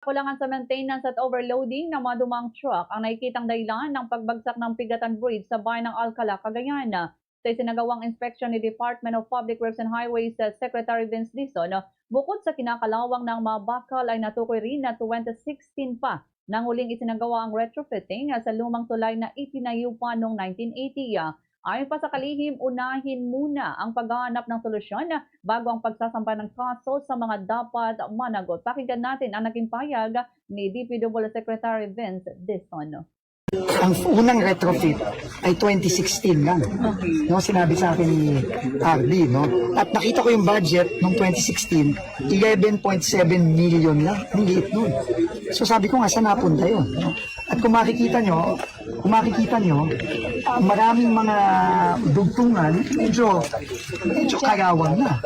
Kulangan sa maintenance at overloading ng mga dumang truck ang nakikitang dahilan ng pagbagsak ng Pigatan Bridge sa bayan ng Alcala, Cagayan. Sa isinagawang inspeksyon ni Department of Public Works and Highways uh, Secretary Vince Dizon, bukod sa kinakalawang ng mga bakal ay natukoy rin na 2016 pa nang huling isinagawa ang retrofitting uh, sa lumang tulay na itinayo pa noong 1980. Ayon pa sa kalihim, unahin muna ang paghahanap ng solusyon bago ang pagsasampa ng kaso sa mga dapat managot. Pakinggan natin ang naging payag ni DPW Secretary Vince Dizon. Ang unang retrofit ay 2016 lang. No, sinabi sa akin ni RD, no? At nakita ko yung budget nung 2016, 11.7 million lang. Ang liit nun. So sabi ko nga, saan napunta yun? No? At kung makikita nyo, kung makikita ah, maraming mga dugtungan, medyo, medyo karawang na.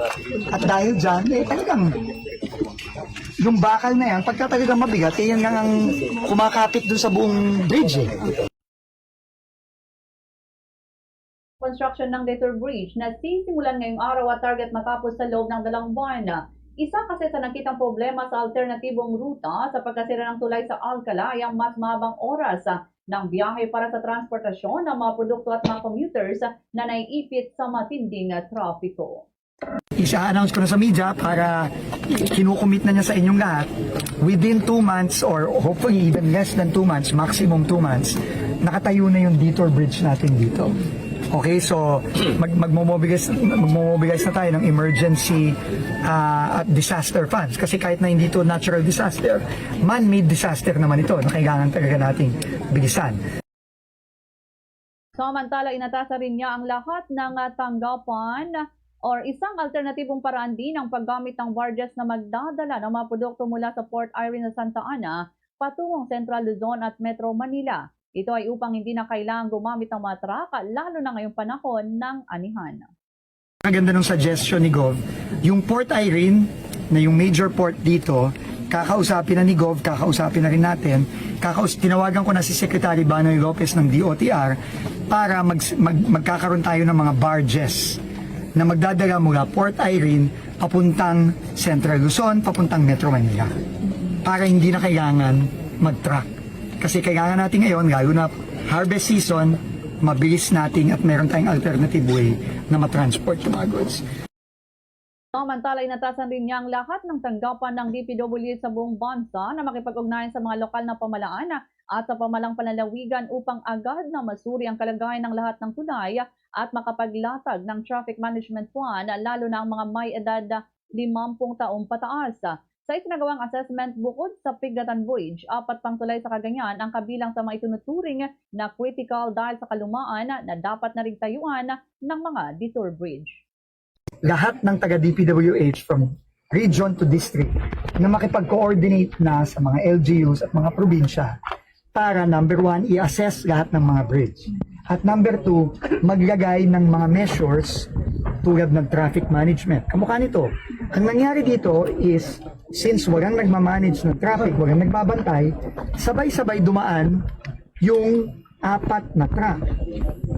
At dahil dyan, eh, talagang yung bakal na yan, pagka talagang mabigat, eh, yan nga ang kumakapit dun sa buong bridge eh. construction ng Detour Bridge na sisimulan ngayong araw at target matapos sa loob ng dalawang buwan. Isa kasi sa nakitang problema sa alternatibong ruta sa pagkasira ng tulay sa Alcala ay ang mas mahabang oras ng biyahe para sa transportasyon ng mga produkto at mga commuters na naiipit sa matinding trapiko. Isa-announce ko na sa media para kinukumit na niya sa inyong lahat within two months or hopefully even less than two months, maximum two months, nakatayo na yung detour bridge natin dito. Okay, so mag magmomobilize, magmomobilize na tayo ng emergency ah, at disaster funds kasi kahit na hindi to natural disaster, man-made disaster naman ito na kailangan talaga nating bilisan. Samantala, inatasa rin niya ang lahat ng uh, tanggapan or isang alternatibong paraan din ang paggamit ng barges na magdadala ng mga produkto mula sa Port Irene sa Santa Ana patungong Central Luzon at Metro Manila. Ito ay upang hindi na kailangang gumamit ng mga truck, lalo na ngayong panahon ng anihan. Ang ganda ng suggestion ni Gov, yung Port Irene, na yung major port dito, kakausapin na ni Gov, kakausapin na rin natin, kakaus tinawagan ko na si Secretary Banoy Lopez ng DOTR para mag, mag, magkakaroon tayo ng mga barges na magdadala mula Port Irene papuntang Central Luzon, papuntang Metro Manila. Para hindi na kailangan mag-truck. Kasi kailangan natin ngayon, lalo na harvest season, mabilis nating at meron tayong alternative way na matransport yung mga goods. Samantala, inatasan rin niya ang lahat ng tanggapan ng DPWH sa buong bansa na makipag-ugnayan sa mga lokal na pamalaan at sa pamalang panlalawigan upang agad na masuri ang kalagayan ng lahat ng tulay at makapaglatag ng traffic management plan lalo na ang mga may edad 50 taong pataas. Sa isinagawang assessment bukod sa Pigatan Bridge, apat pang tulay sa Cagayan ang kabilang sa mga itinuturing na critical dahil sa kalumaan na dapat na rin tayuan ng mga detour bridge. lahat ng taga DPWH from region to district na makipag-coordinate na sa mga LGUs at mga probinsya para number one, i-assess lahat ng mga bridge. At number two, maglagay ng mga measures tulad ng traffic management. Kamukha nito, ang nangyari dito is, since walang nagmamanage ng traffic, walang nagbabantay, sabay-sabay dumaan yung apat na truck.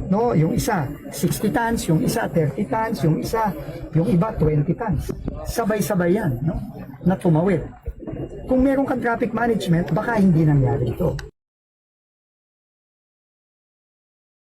No, yung isa 60 tons, yung isa 30 tons, yung isa, yung iba 20 tons. Sabay-sabay yan, no? Na tumawid. Kung meron kang traffic management, baka hindi nangyari ito.